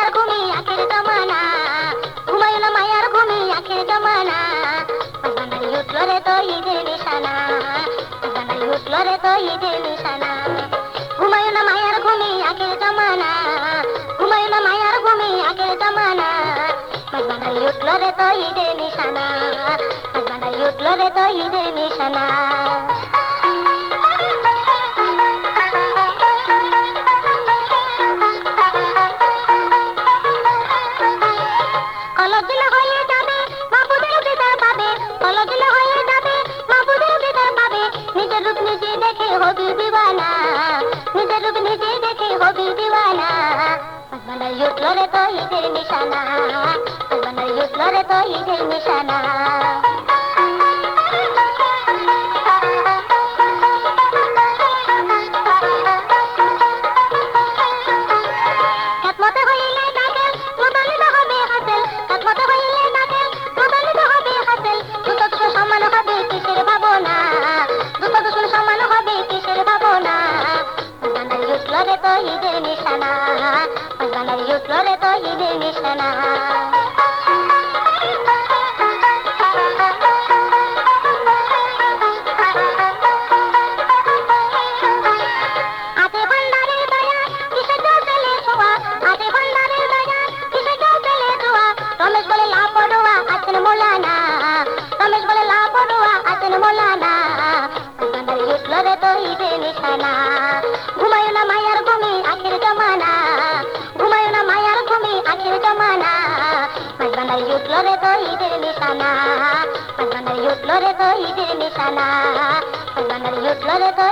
মায়ার ভূমি আখের জমানা। ঘুমাইল মায়ার ভূমি আখের জমানা। জানাই উঠল রে তো ঈদের নিশানা। জানাই উঠল রে তো ঈদের নিশানা। ঘুমাইল মায়ার ভূমি আখের জমানা। ঘুমাইল মায়ার ভূমি আখের জমানা। জানাই তো ঈদের নিশানা। জানাই তো ঈদের নিশানা। কলদিল হয়ে যাবে বাবুদের বিদার পাবে। কলদিল হয়ে যাবে বাবুদের বিদার পাবে। নিজের রূপ নিজে দেখে হবি দিওয়ানা। নিজের রূপ নিজে দেখে হবি দিওয়ানা। তো ঈদের নিশানা। তো ঈদের নিশানা। উঠল রে তো ঈদের নিশানা। বানাই উঠল রে তো ঈদের নিশানা আতে ভান্ডারের বাজার কিসে মাঝ ভান্ডারে উঠল রে তো ঈদের নিশানা মাঝ ভান্ডারে উঠল রে তো